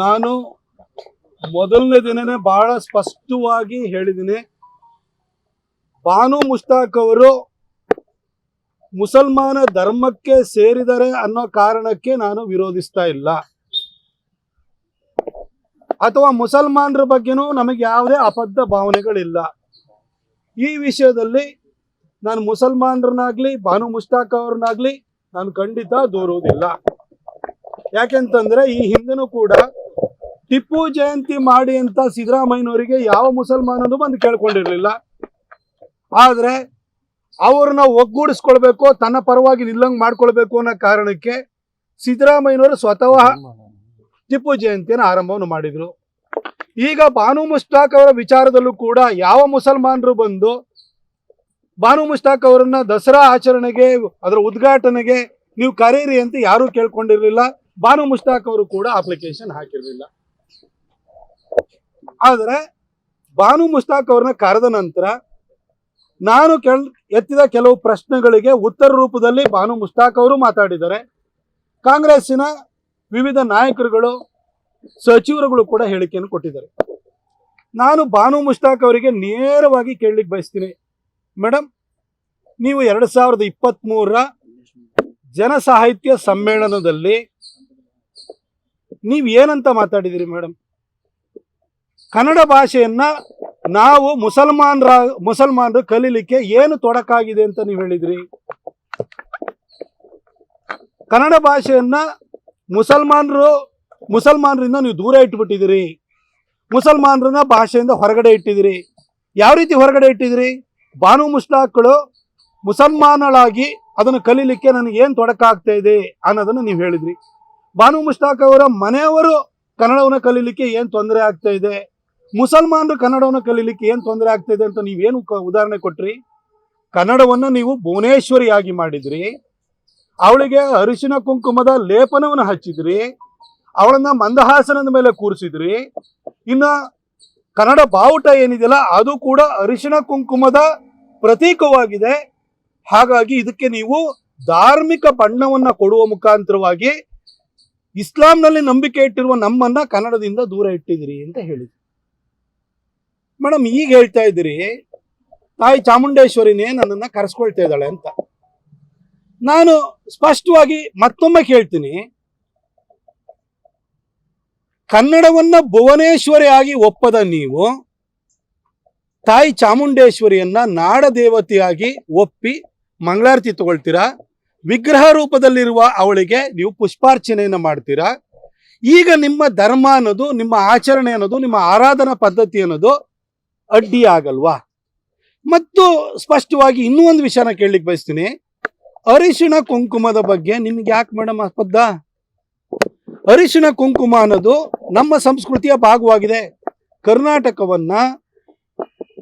ನಾನು ಮೊದಲನೇ ದಿನನೇ ಬಹಳ ಸ್ಪಷ್ಟವಾಗಿ ಹೇಳಿದ್ದೀನಿ. ಬಾನು ಮುಷ್ತಾಕ್ ಅವರು ಮುಸಲ್ಮಾನ ಧರ್ಮಕ್ಕೆ ಸೇರಿದರೆ ಅನ್ನೋ ಕಾರಣಕ್ಕೆ ನಾನು ವಿರೋಧಿಸ್ತಾ ಇಲ್ಲ. ಅಥವಾ ಮುಸಲ್ಮಾನರ ಬಗ್ಗೆನೂ ನಮಗೆ ಯಾವುದೇ ಅಬದ್ಧ ಭಾವನೆಗಳಿಲ್ಲ. ಈ ವಿಷಯದಲ್ಲಿ ನಾನು ಮುಸಲ್ಮಾನರನ್ನಾಗ್ಲಿ ಬಾನು ಮುಷ್ತಾಕ್ ಅವ್ರನ್ನಾಗ್ಲಿ ನಾನು ಖಂಡಿತ ದೂರುವುದಿಲ್ಲ. ಯಾಕೆಂತಂದ್ರೆ ಈ ಹಿಂದೆನೂ ಕೂಡ ಟಿಪ್ಪು ಜಯಂತಿ ಮಾಡಿ ಅಂತ ಸಿದ್ದರಾಮಯ್ಯನವರಿಗೆ ಯಾವ ಮುಸಲ್ಮಾನನು ಬಂದು ಕೇಳ್ಕೊಂಡಿರಲಿಲ್ಲ. ಆದ್ರೆ ಅವ್ರನ್ನ ಒಗ್ಗೂಡಿಸ್ಕೊಳ್ಬೇಕು, ತನ್ನ ಪರವಾಗಿ ನಿಲ್ಲಂಗ್ ಮಾಡ್ಕೊಳ್ಬೇಕು ಅನ್ನೋ ಕಾರಣಕ್ಕೆ ಸಿದ್ದರಾಮಯ್ಯನವರು ಸ್ವತಃ ಟಿಪ್ಪು ಜಯಂತಿಯನ್ನು ಆರಂಭವನ್ನು ಮಾಡಿದ್ರು. ಈಗ ಬಾನು ಮುಸ್ತಾಕ್ ಅವರ ವಿಚಾರದಲ್ಲೂ ಕೂಡ ಯಾವ ಮುಸಲ್ಮಾನರು ಬಂದು ಬಾನು ಮುಸ್ತಾಕ್ ಅವರನ್ನ ದಸರಾ ಆಚರಣೆಗೆ, ಅದರ ಉದ್ಘಾಟನೆಗೆ ನೀವು ಕರೀರಿ ಅಂತ ಯಾರೂ ಕೇಳ್ಕೊಂಡಿರಲಿಲ್ಲ. ಬಾನು ಮುಸ್ತಾಕ್ ಅವರು ಕೂಡ ಅಪ್ಲಿಕೇಶನ್ ಹಾಕಿರ್ಲಿಲ್ಲ. ಆದರೆ ಬಾನು ಮುಸ್ತಾಕ್ ಅವ್ರನ್ನ ಕರೆದ ನಂತರ ನಾನು ಕೆಲ್ ಎತ್ತಿದ ಕೆಲವು ಪ್ರಶ್ನೆಗಳಿಗೆ ಉತ್ತರ ರೂಪದಲ್ಲಿ ಬಾನು ಮುಸ್ತಾಕ್ ಅವರು ಮಾತಾಡಿದ್ದಾರೆ. ಕಾಂಗ್ರೆಸ್ಸಿನ ವಿವಿಧ ನಾಯಕರುಗಳು, ಸಚಿವರುಗಳು ಕೂಡ ಹೇಳಿಕೆಯನ್ನು ಕೊಟ್ಟಿದ್ದಾರೆ. ನಾನು ಬಾನು ಮುಸ್ತಾಕ್ ಅವರಿಗೆ ನೇರವಾಗಿ ಕೇಳಲಿಕ್ಕೆ ಬಯಸ್ತೀನಿ. ಮೇಡಮ್ ನೀವು ಎರಡು ಸಾವಿರದ ಇಪ್ಪತ್ತ್ಮೂರರ ಜನಸಾಹಿತ್ಯ ಸಮ್ಮೇಳನದಲ್ಲಿ ನೀವು ಏನಂತ ಮಾತಾಡಿದಿರಿ ಮೇಡಮ್ ಕನ್ನಡ ಭಾಷೆಯನ್ನ ನಾವು ಮುಸಲ್ಮಾನರ, ಮುಸಲ್ಮಾನರು ಕಲೀಲಿಕ್ಕೆ ಏನು ತೊಡಕಾಗಿದೆ ಅಂತ ನೀವು ಹೇಳಿದ್ರಿ? ಕನ್ನಡ ಭಾಷೆಯನ್ನ ಮುಸಲ್ಮಾನರು, ಮುಸಲ್ಮಾನರಿಂದ ನೀವು ದೂರ ಇಟ್ಬಿಟ್ಟಿದ್ದೀರಿ. ಮುಸಲ್ಮಾನರನ್ನ ಭಾಷೆಯಿಂದ ಹೊರಗಡೆ ಇಟ್ಟಿದ್ದೀರಿ. ಯಾವ ರೀತಿ ಹೊರಗಡೆ ಇಟ್ಟಿದ್ದೀರಿ? ಬಾನು ಮುಸ್ಲಾಕ್ಗಳು ಮುಸಲ್ಮಾನಳಾಗಿ ಅದನ್ನು ಕಲೀಲಿಕ್ಕೆ ನನಗೆ ಏನು ತೊಡಕಾಗ್ತಾ ಇದೆ ಅನ್ನೋದನ್ನು ನೀವು ಹೇಳಿದ್ರಿ. ಬಾನು ಮುಸ್ತಾಕ್ ಅವರ ಮನೆಯವರು ಕನ್ನಡವನ್ನು ಕಲೀಲಿಕ್ಕೆ ಏನು ತೊಂದರೆ ಆಗ್ತಾ ಇದೆ? ಮುಸಲ್ಮಾನರು ಕನ್ನಡವನ್ನು ಕಲೀಲಿಕ್ಕೆ ಏನು ತೊಂದರೆ ಆಗ್ತಾ ಇದೆ ಅಂತ ನೀವೇನು ಉದಾಹರಣೆ ಕೊಟ್ರಿ? ಕನ್ನಡವನ್ನು ನೀವು ಭುವನೇಶ್ವರಿಯಾಗಿ ಮಾಡಿದ್ರಿ, ಅವಳಿಗೆ ಅರಿಶಿನ ಕುಂಕುಮದ ಲೇಪನವನ್ನು ಹಚ್ಚಿದ್ರಿ, ಅವಳನ್ನ ಮಂದಹಾಸನದ ಮೇಲೆ ಕೂರಿಸಿದ್ರಿ, ಇನ್ನ ಕನ್ನಡ ಬಾವುಟ ಏನಿದೆಯಲ್ಲ ಅದು ಕೂಡ ಅರಿಶಿನ ಕುಂಕುಮದ ಪ್ರತೀಕವಾಗಿದೆ, ಹಾಗಾಗಿ ಇದಕ್ಕೆ ನೀವು ಧಾರ್ಮಿಕ ಬಣ್ಣವನ್ನ ಕೊಡುವ ಮುಖಾಂತರವಾಗಿ ಇಸ್ಲಾಂನಲ್ಲಿ ನಂಬಿಕೆ ಇಟ್ಟಿರುವ ನಮ್ಮನ್ನ ಕನ್ನಡದಿಂದ ದೂರ ಇಟ್ಟಿದ್ರಿ ಅಂತ ಹೇಳಿದ್ರಿ. ಮೇಡಮ್, ಈಗ ಹೇಳ್ತಾ ಇದ್ದೀರಿ, ತಾಯಿ ಚಾಮುಂಡೇಶ್ವರಿನೇ ನನ್ನನ್ನ ಕರೆಸ್ಕೊಳ್ತಾ ಇದ್ದಾಳೆ ಅಂತ. ನಾನು ಸ್ಪಷ್ಟವಾಗಿ ಮತ್ತೊಮ್ಮೆ ಕೇಳ್ತೀನಿ, ಕನ್ನಡವನ್ನ ಭುವನೇಶ್ವರಿ ಆಗಿ ಒಪ್ಪದ ನೀವು, ತಾಯಿ ಚಾಮುಂಡೇಶ್ವರಿಯನ್ನ ನಾಡ ದೇವತೆಯಾಗಿ ಒಪ್ಪಿ ಮಂಗಳಾರತಿ ತಗೊಳ್ತೀರಾ? ವಿಗ್ರಹ ರೂಪದಲ್ಲಿರುವ ಅವಳಿಗೆ ನೀವು ಪುಷ್ಪಾರ್ಚನೆಯನ್ನು ಮಾಡ್ತೀರಾ? ಈಗ ನಿಮ್ಮ ಧರ್ಮ ಅನ್ನೋದು, ನಿಮ್ಮ ಆಚರಣೆ ಅನ್ನೋದು, ನಿಮ್ಮ ಆರಾಧನಾ ಪದ್ಧತಿ ಅನ್ನೋದು ಅಡ್ಡಿ ಆಗಲ್ವಾ ಮತ್ತು ಸ್ಪಷ್ಟವಾಗಿ ಇನ್ನೂ ಒಂದು ವಿಷಯನ ಕೇಳಲಿಕ್ಕೆ ಬಯಸ್ತೀನಿ. ಅರಿಶಿಣ ಕುಂಕುಮದ ಬಗ್ಗೆ ನಿಮ್ಗೆ ಯಾಕೆ ಮೇಡಮ್ ಆಸ್ಪದ ಅರಿಶಿಣ ಕುಂಕುಮ ಅನ್ನೋದು ನಮ್ಮ ಸಂಸ್ಕೃತಿಯ ಭಾಗವಾಗಿದೆ. ಕರ್ನಾಟಕವನ್ನ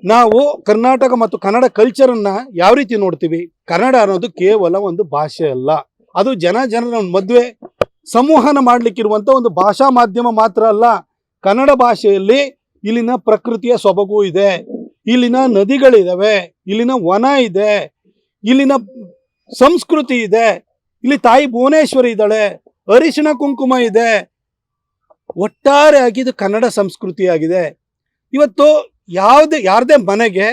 ನಾವು ಕರ್ನಾಟಕ ಮತ್ತು ಕನ್ನಡ ಕಲ್ಚರನ್ನ ಯಾವ ರೀತಿ ನೋಡ್ತೀವಿ? ಕನ್ನಡ ಅನ್ನೋದು ಕೇವಲ ಒಂದು ಭಾಷೆ ಅಲ್ಲ. ಅದು ಜನ ಜನರ ಮದುವೆ ಸಂವಹನ ಮಾಡ್ಲಿಕ್ಕಿರುವಂಥ ಒಂದು ಭಾಷಾ ಮಾಧ್ಯಮ ಮಾತ್ರ ಅಲ್ಲ. ಕನ್ನಡ ಭಾಷೆಯಲ್ಲಿ ಇಲ್ಲಿನ ಪ್ರಕೃತಿಯ ಸೊಬಗು ಇದೆ. ಇಲ್ಲಿನ ನದಿಗಳಿದಾವೆ. ಇಲ್ಲಿನ ವನ ಇದೆ. ಇಲ್ಲಿನ ಸಂಸ್ಕೃತಿ ಇದೆ. ಇಲ್ಲಿ ತಾಯಿ ಭುವನೇಶ್ವರಿ ಇದ್ದಾಳೆ. ಅರಿಶಿಣ ಕುಂಕುಮ ಇದೆ. ಒಟ್ಟಾರೆಯಾಗಿ ಇದು ಕನ್ನಡ ಸಂಸ್ಕೃತಿಯಾಗಿದೆ. ಇವತ್ತು ಯಾವುದೇ, ಯಾರದೇ ಮನೆಗೆ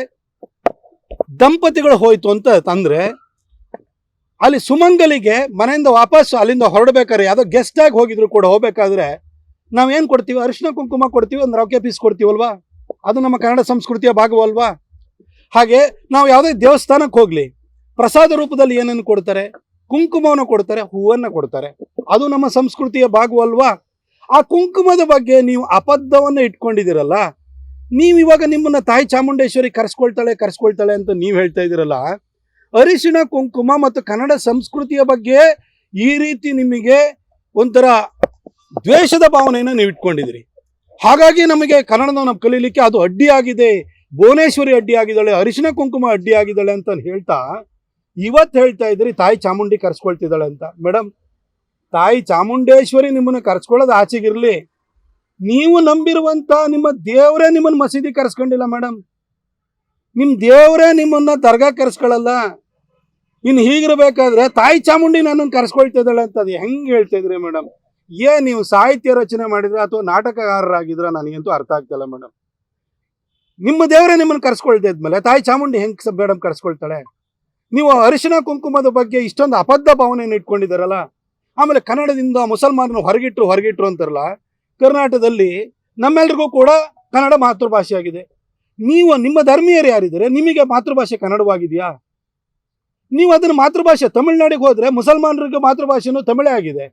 ದಂಪತಿಗಳು ಹೋಯ್ತು ಅಂತ ತಂದ್ರೆ ಅಲ್ಲಿ ಸುಮಂಗಲಿಗೆ ಮನೆಯಿಂದ ವಾಪಸ್ ಅಲ್ಲಿಂದ ಹೊರಡ್ಬೇಕಾದ್ರೆ ಯಾವುದೋ ಗೆಸ್ಟ್ ಆಗಿ ಹೋಗಿದ್ರು ಕೂಡ ಹೋಗ್ಬೇಕಾದ್ರೆ ನಾವೇನ್ ಕೊಡ್ತೀವಿ? ಅರಿಶಿನ ಕುಂಕುಮ ಕೊಡ್ತೀವಿ ಒಂದು ರೌಕೆ ಪೀಸ್ ಕೊಡ್ತೀವಲ್ವಾ? ಅದು ನಮ್ಮ ಕನ್ನಡ ಸಂಸ್ಕೃತಿಯ ಭಾಗವಲ್ವಾ? ಹಾಗೆ ನಾವು ಯಾವುದೇ ದೇವಸ್ಥಾನಕ್ಕೆ ಹೋಗ್ಲಿ, ಪ್ರಸಾದ ರೂಪದಲ್ಲಿ ಏನನ್ನು ಕೊಡ್ತಾರೆ? ಕುಂಕುಮವನ್ನು ಕೊಡ್ತಾರೆ, ಹೂವನ್ನ ಕೊಡ್ತಾರೆ. ಅದು ನಮ್ಮ ಸಂಸ್ಕೃತಿಯ ಭಾಗವಲ್ವಾ? ಆ ಕುಂಕುಮದ ಬಗ್ಗೆ ನೀವು ಅಬದ್ಧವನ್ನು ಇಟ್ಕೊಂಡಿದ್ದೀರಲ್ಲ, ನೀವು ಇವಾಗ ನಿಮ್ಮನ್ನ ತಾಯಿ ಚಾಮುಂಡೇಶ್ವರಿ ಕರೆಸ್ಕೊಳ್ತಾಳೆ ಕರೆಸ್ಕೊಳ್ತಾಳೆ ಅಂತ ನೀವು ಹೇಳ್ತಾ ಇದ್ದೀರಲ್ಲ ಅರಿಶಿಣ ಕುಂಕುಮ ಮತ್ತು ಕನ್ನಡ ಸಂಸ್ಕೃತಿಯ ಬಗ್ಗೆ ಈ ರೀತಿ ನಿಮಗೆ ಒಂಥರ ದ್ವೇಷದ ಭಾವನೆಯನ್ನು ನೀವು ಇಟ್ಕೊಂಡಿದ್ದೀರಿ. ಹಾಗಾಗಿ ನಮಗೆ ಕನ್ನಡದ ನಾವು ಕಲೀಲಿಕ್ಕೆ ಅದು ಅಡ್ಡಿಯಾಗಿದೆ. ಭುವನೇಶ್ವರಿ ಅಡ್ಡಿ ಆಗಿದ್ದಾಳೆ ಅರಿಶಿಣ ಕುಂಕುಮ ಅಡ್ಡಿ ಆಗಿದ್ದಾಳೆ ಅಂತ ಹೇಳ್ತಾ, ಇವತ್ತು ಹೇಳ್ತಾ ಇದ್ರಿ ತಾಯಿ ಚಾಮುಂಡಿ ಕರ್ಸ್ಕೊಳ್ತಿದ್ದಾಳೆ ಅಂತ. ಮೇಡಮ್ ತಾಯಿ ಚಾಮುಂಡೇಶ್ವರಿ ನಿಮ್ಮನ್ನು ಕರ್ಸ್ಕೊಳ್ಳೋದು ಆಚೆಗಿರಲಿ. ನೀವು ನಂಬಿರುವಂತ ನಿಮ್ಮ ದೇವರೇ ನಿಮ್ಮನ್ನು ಮಸೀದಿ ಕರೆಸ್ಕೊಂಡಿಲ್ಲ ಮೇಡಮ್ ನಿಮ್ಮ ದೇವರೇ ನಿಮ್ಮನ್ನ ದರ್ಗಾ ಕರೆಸ್ಕೊಳ್ಳಲ್ಲ ಇನ್ನು ಹೀಗಿರ್ಬೇಕಾದ್ರೆ ತಾಯಿ ಚಾಮುಂಡಿ ನನ್ನನ್ನು ಕರೆಸ್ಕೊಳ್ತಿದ್ದಾಳೆ ಅಂತ ಅದು ಹೆಂಗೆ ಹೇಳ್ತಾ ಇದ್ರಿ ಮೇಡಮ್ ಏನ್ ನೀವು ಸಾಹಿತ್ಯ ರಚನೆ ಮಾಡಿದ್ರ ಅಥವಾ ನಾಟಕಗಾರರಾಗಿದ್ರ ನನಗಂತೂ ಅರ್ಥ ಆಗ್ತಿಲ್ಲ ಮೇಡಮ್. ನಿಮ್ಮ ದೇವರೇ ನಿಮ್ಮನ್ನು ಕರ್ಸ್ಕೊಳ್ತಾ ಇದ್ಮೇಲೆ, ತಾಯಿ ಚಾಮುಂಡಿ ಹೆಂಗ್ ಮೇಡಮ್ ಕರ್ಸ್ಕೊಳ್ತಾಳೆ? ನೀವು ಅರಿಶಿನ ಕುಂಕುಮದ ಬಗ್ಗೆ ಇಷ್ಟೊಂದು ಅಬದ್ಧ ಭಾವನೆಯನ್ನು ಇಟ್ಕೊಂಡಿದ್ದಾರಲ್ಲ, ಆಮೇಲೆ ಕನ್ನಡದಿಂದ ಮುಸಲ್ಮಾನರು ಹೊರಗಿಟ್ರು ಹೊರಗಿಟ್ರು ಅಂತಾರಲ್ಲ, ಕರ್ನಾಟಕದಲ್ಲಿ ನಮ್ಮೆಲ್ರಿಗೂ ಕೂಡ ಕನ್ನಡ ಮಾತೃಭಾಷೆಯಾಗಿದೆ ನೀವು ನಿಮ್ಮ ಧರ್ಮೀಯರು ಯಾರಿದ್ದಾರೆ? ನಿಮಗೆ ಮಾತೃಭಾಷೆ ಕನ್ನಡವಾಗಿದೆಯಾ? ನೀವು ಅದನ್ನ ಮಾತೃಭಾಷೆ ತಮಿಳ್ನಾಡಿಗೆ ಹೋದ್ರೆ ಮುಸಲ್ಮಾನರಿಗೆ ಮಾತೃಭಾಷೆನೂ ತಮಿಳೇ ಆಗಿದೆ.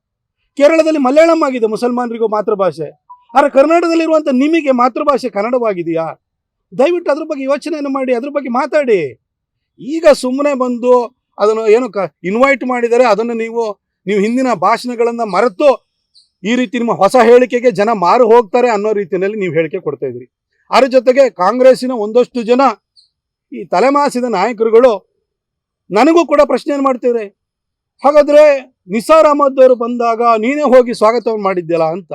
ಕೇರಳದಲ್ಲಿ ಮಲಯಾಳಂ ಆಗಿದೆ ಮುಸಲ್ಮಾನರಿಗೂ ಮಾತೃಭಾಷೆ. ಆದರೆ ಕರ್ನಾಟಕದಲ್ಲಿರುವಂಥ ನಿಮಗೆ ಮಾತೃಭಾಷೆ ಕನ್ನಡವಾಗಿದೆಯಾ? ದಯವಿಟ್ಟು ಅದ್ರ ಬಗ್ಗೆ ಯೋಚನೆಯನ್ನು ಮಾಡಿ, ಅದ್ರ ಬಗ್ಗೆ ಮಾತಾಡಿ. ಈಗ ಸುಮ್ಮನೆ ಬಂದು ಅದನ್ನು ಏನು ಕ ಇನ್ವೈಟ್ ಮಾಡಿದರೆ ಅದನ್ನು ನೀವು ನೀವು ಹಿಂದಿನ ಭಾಷಣಗಳನ್ನು ಮರೆತು ಈ ರೀತಿ ನಿಮ್ಮ ಹೊಸ ಹೇಳಿಕೆಗೆ ಜನ ಮಾರು ಹೋಗ್ತಾರೆ ಅನ್ನೋ ರೀತಿಯಲ್ಲಿ ನೀವು ಹೇಳಿಕೆ ಕೊಡ್ತಾ ಇದ್ರಿ. ಅದ್ರ ಜೊತೆಗೆ ಕಾಂಗ್ರೆಸ್ಸಿನ ಒಂದಷ್ಟು ಜನ ಈ ತಲೆಮಾಸಿದ ನಾಯಕರುಗಳು ನನಗೂ ಕೂಡ ಪ್ರಶ್ನೆಯನ್ನು ಮಾಡ್ತಿದ್ರೆ ಹಾಗಾದ್ರೆ ನಿಸಾರ್ ಅಹಮದ್ ಅವರು ಬಂದಾಗ ನೀನೇ ಹೋಗಿ ಸ್ವಾಗತವನ್ನು ಮಾಡಿದ್ಯಲ್ಲ ಅಂತ.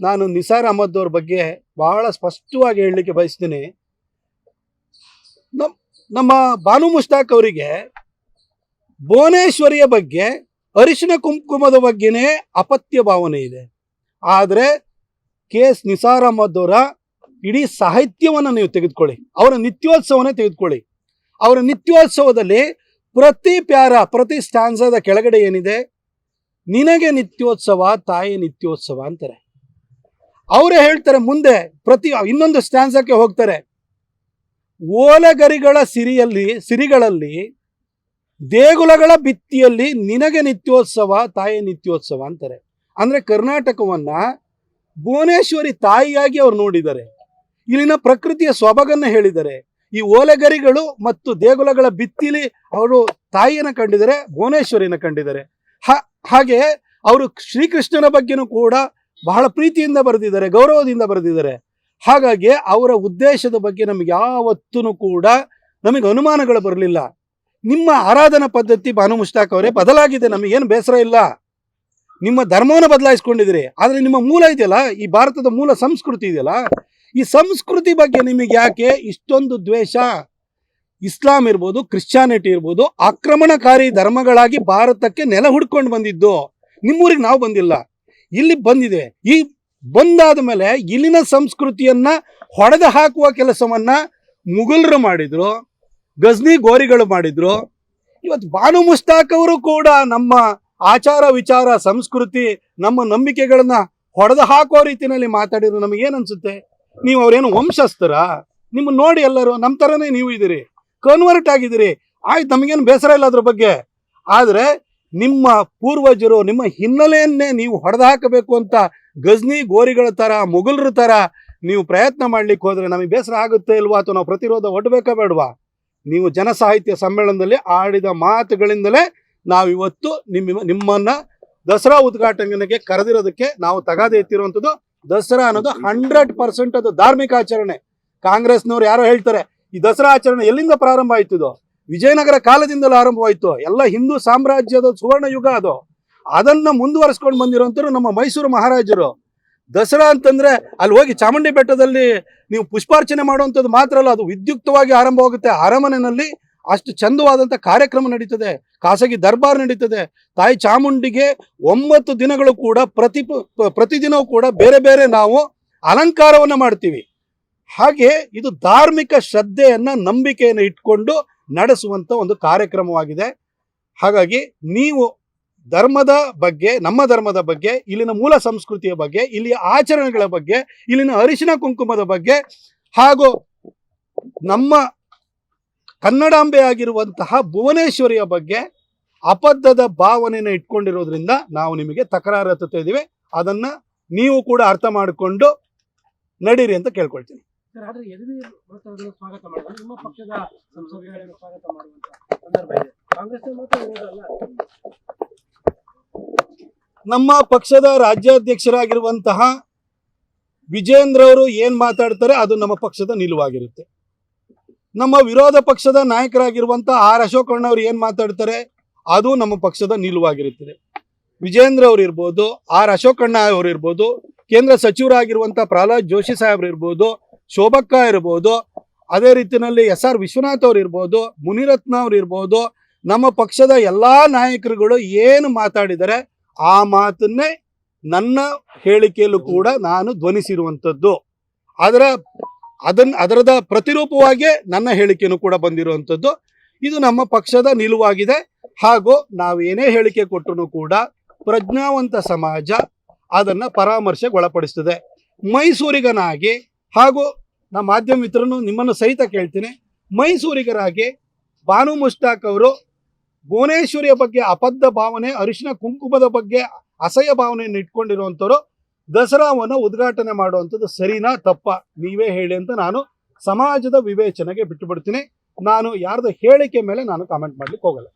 ನಾನು ನಿಸಾರ್ ಅಹಮದ್ ಅವ್ರ ಬಗ್ಗೆ ಬಹಳ ಸ್ಪಷ್ಟವಾಗಿ ಹೇಳಲಿಕ್ಕೆ ಬಯಸ್ತೀನಿ. ನಮ್ಮ ನಮ್ಮ ಬಾನು ಮುಷ್ತಾಕ್ ಅವರಿಗೆ ಭುವನೇಶ್ವರಿಯ ಬಗ್ಗೆ, ಅರಿಶಿನ ಕುಂಕುಮದ ಬಗ್ಗೆನೇ ಅಪತ್ಯ ಭಾವನೆ ಇದೆ. ಆದರೆ ಕೆ ಎಸ್ ನಿಸಾರ್ ಅಹಮದ್ ಅವರ ಇಡೀ ಸಾಹಿತ್ಯವನ್ನು ನೀವು ತೆಗೆದುಕೊಳ್ಳಿ. ಅವರ ನಿತ್ಯೋತ್ಸವನೇ ತೆಗೆದುಕೊಳ್ಳಿ. ಅವರ ನಿತ್ಯೋತ್ಸವದಲ್ಲಿ ಪ್ರತಿ ಪ್ಯಾರ, ಪ್ರತಿ ಸ್ಟಾನ್ಸದ ಕೆಳಗಡೆ ಏನಿದೆ? ನಿನಗೆ ನಿತ್ಯೋತ್ಸವ, ತಾಯಿ ನಿತ್ಯೋತ್ಸವ ಅಂತಾರೆ. ಅವರೇ ಹೇಳ್ತಾರೆ ಮುಂದೆ, ಪ್ರತಿ ಇನ್ನೊಂದು ಸ್ಟಾನ್ಸಕ್ಕೆ ಹೋಗ್ತಾರೆ. ಓಲಗರಿಗಳ ಸಿರಿಯಲ್ಲಿ, ಸಿರಿಗಳಲ್ಲಿ, ದೇಗುಲಗಳ ಭಿತ್ತಿಯಲ್ಲಿ ನಿನಗೆ ನಿತ್ಯೋತ್ಸವ, ತಾಯಿ ನಿತ್ಯೋತ್ಸವ ಅಂತಾರೆ. ಅಂದ್ರೆ ಕರ್ನಾಟಕವನ್ನ ಭುವನೇಶ್ವರಿ ತಾಯಿಯಾಗಿ ಅವ್ರು ನೋಡಿದ್ದಾರೆ. ಇಲ್ಲಿನ ಪ್ರಕೃತಿಯ ಸೊಬಗನ್ನ ಹೇಳಿದ್ದಾರೆ. ಈ ಓಲೆಗರಿಗಳು ಮತ್ತು ದೇಗುಲಗಳ ಬಿತ್ತಿಲಿ ಅವರು ತಾಯಿಯನ್ನ ಕಂಡಿದ್ದಾರೆ ಭುವನೇಶ್ವರಿನ ಕಂಡಿದ್ದಾರೆ. ಹಾಗೆ ಅವರು ಶ್ರೀಕೃಷ್ಣನ ಬಗ್ಗೆನೂ ಕೂಡ ಬಹಳ ಪ್ರೀತಿಯಿಂದ ಬರೆದಿದ್ದಾರೆ, ಗೌರವದಿಂದ ಬರೆದಿದ್ದಾರೆ. ಹಾಗಾಗಿ ಅವರ ಉದ್ದೇಶದ ಬಗ್ಗೆ ನಮಗೆ ಯಾವತ್ತೂ ಕೂಡ ನಮಗೆ ಅನುಮಾನಗಳು ಬರಲಿಲ್ಲ. ನಿಮ್ಮ ಆರಾಧನಾ ಪದ್ಧತಿ ಭಾನು ಮುಷ್ತಾಕ್ ಅವರೇ ಬದಲಾಗಿದೆ ನಮಗೇನು ಬೇಸರ ಇಲ್ಲ. ನಿಮ್ಮ ಧರ್ಮವನ್ನು ಬದಲಾಯಿಸ್ಕೊಂಡಿದ್ದೀರಿ, ಆದರೆ ನಿಮ್ಮ ಮೂಲ ಇದೆಯಲ್ಲ, ಈ ಭಾರತದ ಮೂಲ ಸಂಸ್ಕೃತಿ ಇದೆಯಲ್ಲ ಈ ಸಂಸ್ಕೃತಿ ಬಗ್ಗೆ ನಿಮಗೆ ಯಾಕೆ ಇಷ್ಟೊಂದು ದ್ವೇಷ? ಇಸ್ಲಾಂ ಇರ್ಬೋದು ಕ್ರಿಶ್ಚಾನಿಟಿ ಇರ್ಬೋದು, ಆಕ್ರಮಣಕಾರಿ ಧರ್ಮಗಳಾಗಿ ಭಾರತಕ್ಕೆ ನೆಲ ಹುಡ್ಕೊಂಡು ಬಂದಿದ್ದು, ನಿಮ್ಮೂರಿಗೆ ನಾವು ಬಂದಿಲ್ಲ. ಇಲ್ಲಿ ಬಂದಿದೆ. ಈ ಬಂದಾದ ಮೇಲೆ ಇಲ್ಲಿನ ಸಂಸ್ಕೃತಿಯನ್ನ ಹೊಡೆದು ಹಾಕುವ ಕೆಲಸವನ್ನ ಮುಗಲ್ರು ಮಾಡಿದ್ರು, ಗಜ್ನಿ ಗೋರಿಗಳು ಮಾಡಿದ್ರು. ಇವತ್ತು ಬಾನು ಮುಸ್ತಾಕ್ ಅವರು ಕೂಡ ನಮ್ಮ ಆಚಾರ ವಿಚಾರ, ಸಂಸ್ಕೃತಿ, ನಮ್ಮ ನಂಬಿಕೆಗಳನ್ನ ಹೊಡೆದು ಹಾಕೋ ರೀತಿಯಲ್ಲಿ ಮಾತಾಡಿದ್ರು. ನಮಗೇನು ಅನ್ಸುತ್ತೆ? ನೀವು ಅವ್ರೇನು ವಂಶಸ್ಥರ? ನಿಮ್ಮನ್ನ ನೋಡಿ ಎಲ್ಲರೂ, ನಮ್ಮ ಥರನೇ ನೀವು ಇದ್ದೀರಿ ಕನ್ವರ್ಟ್ ಆಗಿದ್ದೀರಿ. ಆಯ್ತು, ನಮಗೇನು ಬೇಸರ ಇಲ್ಲ ಅದ್ರ ಬಗ್ಗೆ. ಆದರೆ, ನಿಮ್ಮ ಪೂರ್ವಜರು, ನಿಮ್ಮ ಹಿನ್ನೆಲೆಯನ್ನೇ ನೀವು ಹೊಡೆದು ಹಾಕಬೇಕು ಅಂತ ಗಜ್ನಿ ಗೋರಿಗಳ ಥರ, ಮುಘಲರ ಥರ ನೀವು ಪ್ರಯತ್ನ ಮಾಡ್ಲಿಕ್ಕೆ ಹೋದರೆ ನಮಗೆ ಬೇಸರ ಆಗುತ್ತೆ ಇಲ್ವಾ ಅಥವಾ ನಾವು ಪ್ರತಿರೋಧ ಒಡ್ಬೇಕಾ ಬೇಡವಾ? ನೀವು ಜನಸಾಹಿತ್ಯ ಸಮ್ಮೇಳನದಲ್ಲಿ ಆಡಿದ ಮಾತುಗಳಿಂದಲೇ ನಾವು ಇವತ್ತು ನಿಮ್ಮ ನಿಮ್ಮನ್ನ ದಸರಾ ಉದ್ಘಾಟನೆಗೆ ಕರೆದಿರೋದಕ್ಕೆ ನಾವು ತಗಾದೆ ಎತ್ತಿರುವಂಥದ್ದು ದಸರಾ ಅನ್ನೋದು ಹಂಡ್ರೆಡ್ ಪರ್ಸೆಂಟ್ ಅದು ಧಾರ್ಮಿಕ ಆಚರಣೆ. ಕಾಂಗ್ರೆಸ್ನವ್ರು ಯಾರೋ ಹೇಳ್ತಾರೆ, ಈ ದಸರಾ ಆಚರಣೆ ಎಲ್ಲಿಂದ ಪ್ರಾರಂಭ ಆಯ್ತು ಇದು? ವಿಜಯನಗರ ಕಾಲದಿಂದಲೂ ಆರಂಭವಾಯಿತು. ಎಲ್ಲ ಹಿಂದೂ ಸಾಮ್ರಾಜ್ಯದ ಸುವರ್ಣ ಯುಗ ಅದು. ಅದನ್ನ ಮುಂದುವರಿಸ್ಕೊಂಡು ಬಂದಿರುವಂತರು ನಮ್ಮ ಮೈಸೂರು ಮಹಾರಾಜರು. ದಸರಾ ಅಂತಂದ್ರೆ ಅಲ್ಲಿ ಹೋಗಿ ಚಾಮುಂಡಿ ಬೆಟ್ಟದಲ್ಲಿ ನೀವು ಪುಷ್ಪಾರ್ಚನೆ ಮಾಡುವಂಥದ್ದು ಮಾತ್ರ ಅಲ್ಲ, ಅದು ವಿದ್ಯುಕ್ತವಾಗಿ ಆರಂಭವಾಗುತ್ತೆ ಅರಮನೆಯಲ್ಲಿ. ಅಷ್ಟು ಚಂದವಾದಂಥ ಕಾರ್ಯಕ್ರಮ ನಡೀತದೆ. ಖಾಸಗಿ ದರ್ಬಾರ್ ನಡೀತದೆ. ತಾಯಿ ಚಾಮುಂಡಿಗೆ ಒಂಬತ್ತು ದಿನಗಳು ಕೂಡ ಪ್ರತಿ ಪ್ರತಿದಿನವೂ ಕೂಡ ಬೇರೆ ಬೇರೆ ನಾವು ಅಲಂಕಾರವನ್ನು ಮಾಡ್ತೀವಿ. ಹಾಗೆ ಇದು ಧಾರ್ಮಿಕ ಶ್ರದ್ಧೆಯನ್ನು ನಂಬಿಕೆಯನ್ನು ಇಟ್ಕೊಂಡು ನಡೆಸುವಂತ ಒಂದು ಕಾರ್ಯಕ್ರಮವಾಗಿದೆ. ಹಾಗಾಗಿ ನೀವು ಧರ್ಮದ ಬಗ್ಗೆ, ನಮ್ಮ ಧರ್ಮದ ಬಗ್ಗೆ, ಇಲ್ಲಿನ ಮೂಲ ಸಂಸ್ಕೃತಿಯ ಬಗ್ಗೆ, ಇಲ್ಲಿಯ ಆಚರಣೆಗಳ ಬಗ್ಗೆ, ಇಲ್ಲಿನ ಅರಿಶಿನ ಕುಂಕುಮದ ಬಗ್ಗೆ ಹಾಗೂ ನಮ್ಮ ಕನ್ನಡಾಂಬೆ ಆಗಿರುವಂತಹ ಭುವನೇಶ್ವರಿಯ ಬಗ್ಗೆ ಅಬದ್ಧದ ಭಾವನೆಯನ್ನು ಇಟ್ಕೊಂಡಿರೋದ್ರಿಂದ ನಾವು ನಿಮಗೆ ತಕರಾರು ಹತ್ತುತ್ತಾ ಇದ್ದೀವಿ. ಅದನ್ನ ನೀವು ಕೂಡ ಅರ್ಥ ಮಾಡಿಕೊಂಡು ನಡೀರಿ ಅಂತ ಕೇಳ್ಕೊಳ್ತೀನಿ. ನಮ್ಮ ಪಕ್ಷದ ರಾಜ್ಯಾಧ್ಯಕ್ಷರಾಗಿರುವಂತಹ ವಿಜೇಂದ್ರ ಅವರು ಏನ್ ಮಾತಾಡ್ತಾರೆ ಅದು ನಮ್ಮ ಪಕ್ಷದ ನಿಲುವಾಗಿರುತ್ತೆ. ನಮ್ಮ ವಿರೋಧ ಪಕ್ಷದ ನಾಯಕರಾಗಿರುವಂಥ ಆರ್ ಅಶೋಕಣ್ಣ ಅವರು ಏನ್ ಮಾತಾಡ್ತಾರೆ? ಅದು ನಮ್ಮ ಪಕ್ಷದ ನಿಲುವಾಗಿರುತ್ತದೆ. ವಿಜೇಂದ್ರ ಅವರು ಇರ್ಬೋದು, ಆರ್ ಅಶೋಕಣ್ಣ ಅವರು ಇರ್ಬೋದು, ಕೇಂದ್ರ ಸಚಿವರಾಗಿರುವಂಥ ಪ್ರಹ್ಲಾದ್ ಜೋಶಿ ಸಾಹೇಬ್ರು ಇರ್ಬೋದು, ಶೋಭಕ್ಕ ಇರ್ಬೋದು, ಅದೇ ರೀತಿಯಲ್ಲಿ ಎಸ್ ಆರ್ ವಿಶ್ವನಾಥ್ ಅವ್ರು ಇರ್ಬೋದು, ಮುನಿರತ್ನ ಅವ್ರು ಇರ್ಬೋದು, ನಮ್ಮ ಪಕ್ಷದ ಎಲ್ಲಾ ನಾಯಕರುಗಳು ಏನು ಮಾತಾಡಿದರೆ ಆ ಮಾತನ್ನೇ ನನ್ನ ಹೇಳಿಕೆಯಲ್ಲೂ ಕೂಡ ನಾನು ಧ್ವನಿಸಿರುವಂಥದ್ದು. ಅದರ ಅದನ್ನ ಅದರದ ಪ್ರತಿರೂಪವಾಗಿ ನನ್ನ ಹೇಳಿಕೆಯೂ ಕೂಡ ಬಂದಿರುವಂಥದ್ದು. ಇದು ನಮ್ಮ ಪಕ್ಷದ ನಿಲುವಾಗಿದೆ. ಹಾಗೂ ನಾವು ಏನೇ ಹೇಳಿಕೆ ಕೊಟ್ಟರು ಕೂಡ ಪ್ರಜ್ಞಾವಂತ ಸಮಾಜ ಅದನ್ನು ಪರಾಮರ್ಶೆಗೆ ಒಳಪಡಿಸ್ತದೆ ಮೈಸೂರಿಗನಾಗಿ ಹಾಗೂ ನಮ್ಮ ಮಾಧ್ಯಮ ಮಿತ್ರನು ನಿಮ್ಮನ್ನು ಸಹಿತ ಕೇಳ್ತೀನಿ. ಮೈಸೂರಿಗರಾಗಿ ಬಾನು ಮುಷ್ತಾಕ್ ಅವರು ಭುವನೇಶ್ವರಿಯ ಬಗ್ಗೆ ಅಬದ್ಧ ಭಾವನೆ, ಅರಿಶಿನ ಕುಂಕುಮದ ಬಗ್ಗೆ ಅಸಹ್ಯ ಭಾವನೆಯನ್ನು ಇಟ್ಕೊಂಡಿರುವಂಥವ್ರು ದಸರಾವನ್ನು ಉದ್ಘಾಟನೆ ಮಾಡುವಂಥದ್ದು ಸರಿನಾ ತಪ್ಪ? ನೀವೇ ಹೇಳಿ ಅಂತ ನಾನು ಸಮಾಜದ ವಿವೇಚನೆಗೆ ಬಿಟ್ಟು ಬಿಡ್ತೀನಿ ನಾನು ಯಾರ್ದ ಹೇಳಿಕೆ ಮೇಲೆ ನಾನು ಕಾಮೆಂಟ್ ಮಾಡ್ಲಿಕ್ಕೆ ಹೋಗಲ್ಲ.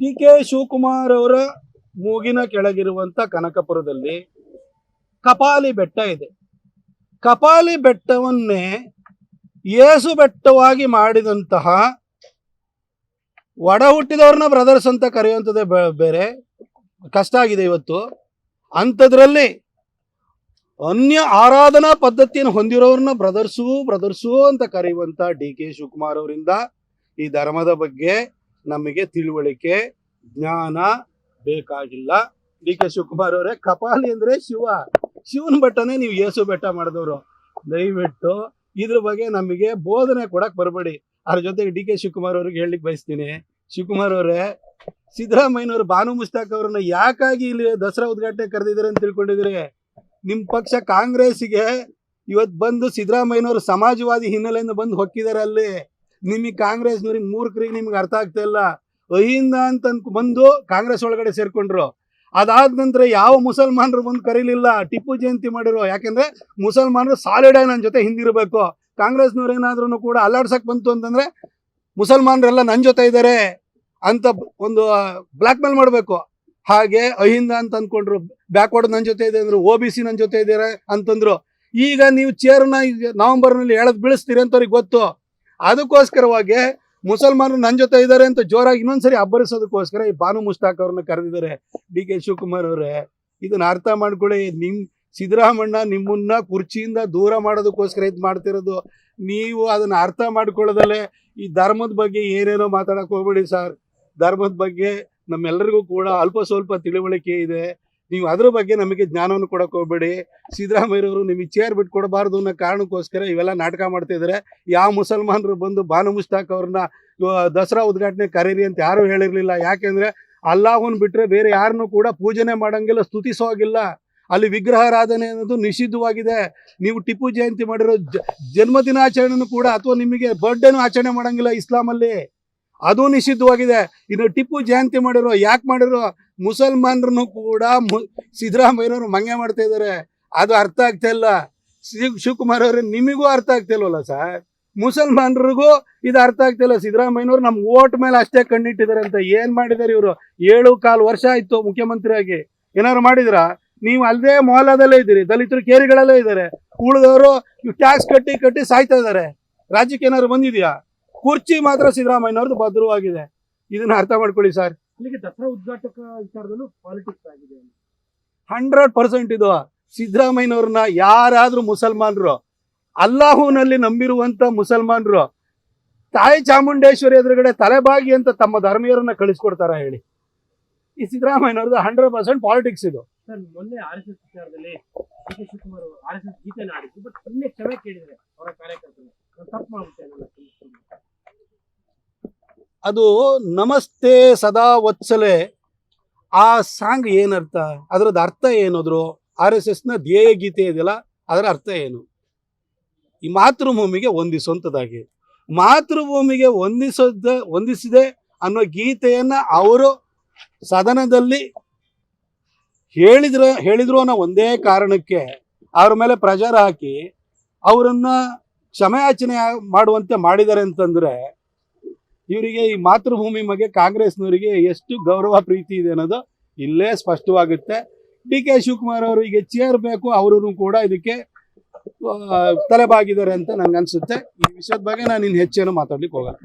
ಡಿ ಕೆ ಶಿವಕುಮಾರ್ ಅವರ ಮೂಗಿನ ಕೆಳಗಿರುವಂತ ಕನಕಪುರದಲ್ಲಿ ಕಪಾಲಿ ಬೆಟ್ಟ ಇದೆ. ಕಪಾಲಿ ಬೆಟ್ಟವನ್ನೇ ಏಸು ಬೆಟ್ಟವಾಗಿ ಮಾಡಿದಂತಹ ಒಡ ಹುಟ್ಟಿದವ್ರನ್ನ ಬ್ರದರ್ಸ್ ಅಂತ ಕರೆಯುವಂಥದ್ದೇ ಬೇರೆ. ಕಷ್ಟ ಆಗಿದೆ ಇವತ್ತು. ಅಂಥದ್ರಲ್ಲಿ ಅನ್ಯ ಆರಾಧನಾ ಪದ್ಧತಿಯನ್ನು ಹೊಂದಿರೋರನ್ನ ಬ್ರದರ್ಸು ಬ್ರದರ್ಸು ಅಂತ ಕರೆಯುವಂತ ಡಿ ಕೆ ಶಿವಕುಮಾರ್ ಅವರಿಂದ ಈ ಧರ್ಮದ ಬಗ್ಗೆ ನಮಗೆ ತಿಳುವಳಿಕೆ, ಜ್ಞಾನ ಬೇಕಾಗಿಲ್ಲ. ಡಿ ಕೆ ಶಿವಕುಮಾರ್ ಅವರೇ, ಕಪಾಲಿ ಅಂದ್ರೆ ಶಿವ. ಶಿವನ ಬೆಟ್ಟನೇ ನೀವು ಯೇಸು ಬೆಟ್ಟ ಮಾಡಿದವರು. ದಯವಿಟ್ಟು ಇದ್ರ ಬಗ್ಗೆ ನಮಗೆ ಬೋಧನೆ ಕೊಡಕ್ ಬರಬೇಡಿ. ಅದ್ರ ಜೊತೆಗೆ ಡಿ ಕೆ ಶಿವಕುಮಾರ್ ಅವ್ರಿಗೆ ಹೇಳಲಿಕ್ಕೆ ಬಯಸ್ತೀನಿ. ಶಿವಕುಮಾರ್ ಅವರೇ, ಸಿದ್ದರಾಮಯ್ಯನವರು ಬಾನು ಮುಸ್ತಾಕ್ ಅವ್ರನ್ನ ಯಾಕಾಗಿ ಇಲ್ಲಿ ದಸರಾ ಉದ್ಘಾಟನೆ ಕರೆದಿದ್ದಾರೆ ಅಂತ ತಿಳ್ಕೊಂಡಿದ್ದೀರಿ? ನಿಮ್ಮ ಪಕ್ಷ ಕಾಂಗ್ರೆಸ್ಗೆ ಇವತ್ತು ಬಂದು ಸಿದ್ದರಾಮಯ್ಯನವರು ಸಮಾಜವಾದಿ ಹಿನ್ನೆಲೆಯಿಂದ ಬಂದು ಹೊಕ್ಕಿದ್ದಾರೆ ಅಲ್ಲಿ. ನಿಮಗೆ ಕಾಂಗ್ರೆಸ್ನವ್ರಿಗೆ ಮೂರ್ಖರಿಗೆ ನಿಮ್ಗೆ ಅರ್ಥ ಆಗ್ತಾ ಇಲ್ಲ. ಅಹಿಂದ ಅಂತ ಬಂದು ಕಾಂಗ್ರೆಸ್ ಒಳಗಡೆ ಸೇರ್ಕೊಂಡ್ರು. ಅದಾದ ನಂತರ ಯಾವ ಮುಸಲ್ಮಾನರು ಬಂದು ಕರೀಲಿಲ್ಲ? ಟಿಪ್ಪು ಜಯಂತಿ ಮಾಡಿರೋ, ಯಾಕೆಂದ್ರೆ ಮುಸಲ್ಮಾನರು ಸಾಲಿಡೇ ನನ್ನ ಜೊತೆ ಹಿಂದಿರಬೇಕು. ಕಾಂಗ್ರೆಸ್ನವ್ರು ಏನಾದ್ರೂ ಕೂಡ ಅಲ್ಲಾಡ್ಸಕ್ ಬಂತು ಅಂತಂದ್ರೆ ಮುಸಲ್ಮಾನರೆಲ್ಲ ನನ್ನ ಜೊತೆ ಇದ್ದಾರೆ ಅಂತ ಒಂದು ಬ್ಲಾಕ್ ಮೇಲ್ ಮಾಡಬೇಕು. ಹಾಗೆ ಅಹಿಂದ ಅಂತ ಅಂದ್ಕೊಂಡ್ರು ಬ್ಯಾಕ್ವರ್ಡ್ ನನ್ನ ಜೊತೆ ಇದೆ ಅಂದ್ರು ಒ ಬಿ ಸಿ ನನ್ನ ಜೊತೆ ಇದ್ದಾರೆ ಅಂತಂದ್ರು. ಈಗ ನೀವು ಚೇರ್ನ ನವೆಂಬರ್ನಲ್ಲಿ ಎಳೆದ್ ಬೀಳಿಸ್ತೀರಿ ಅಂತ ಅವ್ರಿಗೆ ಗೊತ್ತು. ಅದಕ್ಕೋಸ್ಕರವಾಗಿ ಮುಸಲ್ಮಾನರು ನನ್ನ ಜೊತೆ ಇದ್ದಾರೆ ಅಂತ ಜೋರಾಗಿ ಇನ್ನೊಂದ್ಸರಿ ಅಬ್ಬರಿಸೋದಕ್ಕೋಸ್ಕರ ಈ ಬಾನು ಮುಸ್ತಾಕ್ ಅವ್ರನ್ನ ಕರೆದಿದ್ದಾರೆ. ಡಿ ಕೆ ಶಿವಕುಮಾರ್ ಅವರೇ, ಇದನ್ನ ಅರ್ಥ ಮಾಡ್ಕೊಳ್ಳಿ, ನಿಮ್ ಸಿದ್ದರಾಮಣ್ಣ ನಿಮ್ಮನ್ನ ಕುರ್ಚಿಯಿಂದ ದೂರ ಮಾಡೋದಕ್ಕೋಸ್ಕರ ಇದು ಮಾಡ್ತಿರೋದು, ನೀವು ಅದನ್ನು ಅರ್ಥ ಮಾಡ್ಕೊಳ್ಳೋದಲ್ಲೇ ಈ ಧರ್ಮದ ಬಗ್ಗೆ ಏನೇನೋ ಮಾತಾಡಕ್ಕೆ ಹೋಗ್ಬೇಡಿ ಸರ್. ಧರ್ಮದ ಬಗ್ಗೆ ನಮ್ಮೆಲ್ಲರಿಗೂ ಕೂಡ ಅಲ್ಪ ಸ್ವಲ್ಪ ತಿಳುವಳಿಕೆ ಇದೆ. ನೀವು ಅದ್ರ ಬಗ್ಗೆ ನಮಗೆ ಜ್ಞಾನವನ್ನು ಕೊಡಕ್ಕೆ ಹೋಗ್ಬೇಡಿ. ಸಿದ್ದರಾಮಯ್ಯವರು ನಿಮಗೆ ಚೇರ್ ಬಿಟ್ಟು ಕೊಡಬಾರ್ದು ಅನ್ನೋ ಕಾರಣಕ್ಕೋಸ್ಕರ ಇವೆಲ್ಲ ನಾಟಕ ಮಾಡ್ತಿದ್ದಾರೆ ಯಾವ ಮುಸಲ್ಮಾನರು ಬಂದು ಬಾನು ಮುಸ್ತಾಕ್ ಅವ್ರನ್ನ ದಸರಾ ಉದ್ಘಾಟನೆ ಕರೀರಿ ಅಂತ ಯಾರು ಹೇಳಿರಲಿಲ್ಲ. ಯಾಕೆಂದ್ರೆ ಅಲ್ಲಾಹುನ್ ಬಿಟ್ರೆ ಬೇರೆ ಯಾರನ್ನೂ ಕೂಡ ಪೂಜನೆ ಮಾಡಂಗಿಲ್ಲ, ಸ್ತುತಿಸೋ ಹಾಗಿಲ್ಲ. ಅಲ್ಲಿ ವಿಗ್ರಹಾರಾಧನೆ ಅನ್ನೋದು ನಿಷಿದ್ಧವಾಗಿದೆ. ನೀವು ಟಿಪ್ಪು ಜಯಂತಿ ಮಾಡಿರೋ ಜನ್ಮದಿನಾಚರಣೆನೂ ಕೂಡ ಅಥವಾ ನಿಮಗೆ ಬರ್ಡೇನು ಆಚರಣೆ ಮಾಡಂಗಿಲ್ಲ ಇಸ್ಲಾಮಲ್ಲಿ. ಅದು ನಿಷಿದ್ಧವಾಗಿದೆ. ಇನ್ನು ಟಿಪ್ಪು ಜಯಂತಿ ಮಾಡಿರೋ, ಯಾಕೆ ಮಾಡಿರೋ ಮುಸಲ್ಮಾನರನ್ನು ಕೂಡ ಮು- ಸಿದ್ದರಾಮಯ್ಯನವರು ಮಂಗೆ ಮಾಡ್ತಾ ಇದ್ದಾರೆ. ಅದು ಅರ್ಥ ಆಗ್ತಾ ಇಲ್ಲ. ಶಿವ್ ಶಿವಕುಮಾರ್ ಅವ್ರೆ, ನಿಮಗೂ ಅರ್ಥ ಆಗ್ತಾ ಇಲ್ವಲ್ಲ ಸರ್? ಮುಸಲ್ಮಾನರಿಗೂ ಇದು ಅರ್ಥ ಆಗ್ತಾ ಇಲ್ಲ. ನಮ್ಮ ಓಟ್ ಮೇಲೆ ಅಷ್ಟೇ ಕಣ್ಣಿಟ್ಟಿದ್ದಾರೆ ಅಂತ ಏನ್ ಮಾಡಿದಾರೆ ಇವರು? ಏಳು ಕಾಲು ವರ್ಷ ಆಯ್ತು ಮುಖ್ಯಮಂತ್ರಿಯಾಗಿ. ಏನಾದ್ರು ಮಾಡಿದ್ರಾ? ನೀವು ಅಲ್ಲದೆ ಮೊಹಲ್ಲಾದಲ್ಲೇ ಇದ್ದೀರಿ ದಲಿತರು ಕೇರಿಗಳಲ್ಲೇ ಇದ್ದಾರೆ. ಉಳಿದವರು ಟ್ಯಾಕ್ಸ್ ಕಟ್ಟಿ ಕಟ್ಟಿ ಸಾಯ್ತಾ ಇದ್ದಾರೆ. ರಾಜ್ಯಕ್ಕೆ ಏನಾದ್ರು ಬಂದಿದ್ಯಾ? ಕುರ್ಚಿ ಮಾತ್ರ ಸಿದ್ದರಾಮಯ್ಯನವ್ರದ್ದು ಭದ್ರವಾಗಿದೆ. ಇದನ್ನ ಅರ್ಥ ಮಾಡ್ಕೊಳ್ಳಿ ಸರ್. ಅಲ್ಲಿಗೆ ದಸರಾ ಉದ್ಘಾಟಕ ವಿಚಾರದಲ್ಲೂ ಪಾಲಿಟಿಕ್ಸ್ ಆಗಿದೆ ಹಂಡ್ರೆಡ್ ಪರ್ಸೆಂಟ್ ಇದು. ಸಿದ್ದರಾಮಯ್ಯನವ್ರನ್ನ ಯಾರಾದ್ರೂ ಮುಸಲ್ಮಾನರು ಅಲ್ಲಾಹುನಲ್ಲಿ ನಂಬಿರುವಂತ ಮುಸಲ್ಮಾನರು ತಾಯಿ ಚಾಮುಂಡೇಶ್ವರಿ ಎದುರುಗಡೆ ತಲೆಬಾಗಿ ಅಂತ ತಮ್ಮ ಧರ್ಮೀಯರನ್ನ ಕಳಿಸ್ಕೊಡ್ತಾರ ಹೇಳಿ. ಈ ಸಿದ್ದರಾಮಯ್ಯನವ್ರದ್ದು ಹಂಡ್ರೆಡ್ ಪರ್ಸೆಂಟ್ ಪಾಲಿಟಿಕ್ಸ್ ಇದು. ಸರ್ ಮೊನ್ನೆ ಆರ್ ಎಸ್ ಎಸ್ ವಿಚಾರದಲ್ಲಿ D K Shivakumar R S S ಗೀತೆನ ಆಡಿದ್ರು ಬಟ್ ನಿನ್ನೆ ಕ್ಷಮೆ ಕೇಳಿದ್ರೆ ಅವರ ಕಾರ್ಯಕರ್ತರು. ತಪ್ಪು ನನ್ನ ಅದು ನಮಸ್ತೆ ಸದಾ ವತ್ಸಲೆ. ಆ ಸಾಂಗ್ ಏನರ್ಥ? ಅದರದ್ದು ಅರ್ಥ ಏನಾದ್ರು ಆರ್ ಎಸ್ ಎಸ್ನ ಧ್ಯೇಯ ಗೀತೆ ಇದೆಯಲ್ಲ, ಅದರ ಅರ್ಥ ಏನು? ಈ ಮಾತೃಭೂಮಿಗೆ ಹೊಂದಿಸುವಂಥದ್ದಾಗಿ ಮಾತೃಭೂಮಿಗೆ ಹೊಂದಿಸೋದ ಹೊಂದಿಸಿದೆ ಅನ್ನೋ ಗೀತೆಯನ್ನು ಅವರು ಸದನದಲ್ಲಿ ಹೇಳಿದ್ರ, ಹೇಳಿದ್ರು ಅನ್ನೋ ಒಂದೇ ಕಾರಣಕ್ಕೆ ಅವ್ರ ಮೇಲೆ ಪ್ರಚಾರ ಹಾಕಿ ಅವರನ್ನ ಕ್ಷಮೆಯಾಚನೆ ಮಾಡುವಂತೆ ಮಾಡಿದ್ದಾರೆ ಅಂತಂದ್ರೆ ಇವರಿಗೆ ಈ ಮಾತೃಭೂಮಿ ಬಗ್ಗೆ ಕಾಂಗ್ರೆಸ್ನವರಿಗೆ ಎಷ್ಟು ಗೌರವ, ಪ್ರೀತಿ ಇದೆ ಅನ್ನೋದು ಇಲ್ಲೇ ಸ್ಪಷ್ಟವಾಗುತ್ತೆ. ಡಿ ಕೆ ಶಿವಕುಮಾರ್ ಅವರು ಈಗ ಚೇರ್ ಬೇಕು ಅವರು ಕೂಡ ಇದಕ್ಕೆ ತಲೆಬಾಗಿದ್ದಾರೆ ಅಂತ ನನಗನ್ಸುತ್ತೆ ಈ ವಿಷಯದ ಬಗ್ಗೆ ನಾನು ಇನ್ನು ಹೆಚ್ಚೇನು ಮಾತಾಡ್ಲಿಕ್ಕೆ ಹೋಗಲ್ಲ.